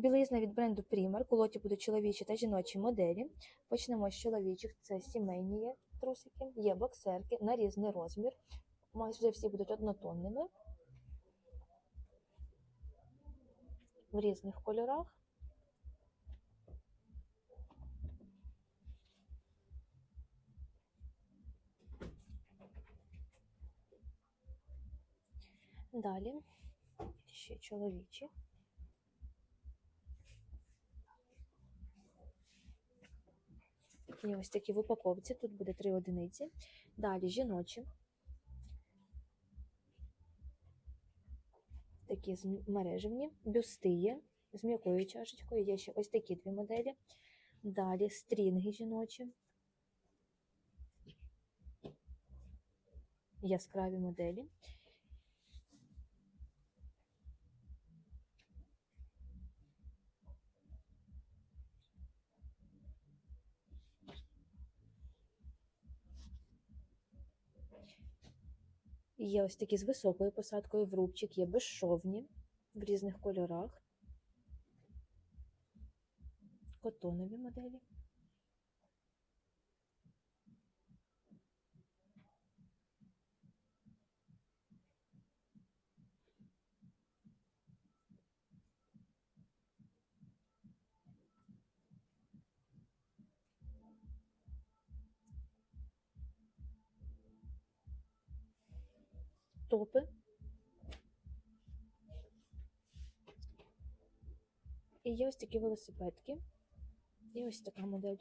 Білизна від бренду Primark. У лоті будуть чоловічі та жіночі моделі. Почнемо з чоловічих. Це сімейні є трусики, є боксерки на різний розмір. Майже всі будуть однотонними. В різних кольорах. Далі ще чоловічі. І ось такі в упаковці. Тут буде три одиниці. Далі жіночі. Такі мережевні, бюсти з м'якою чашечкою. Є ще ось такі дві моделі. Далі стрінги жіночі. Яскраві моделі. Є ось такі з високою посадкою в рубчик, є безшовні в різних кольорах. Котонові моделі. Топи. І є ось такі велосипедки. І ось така модель.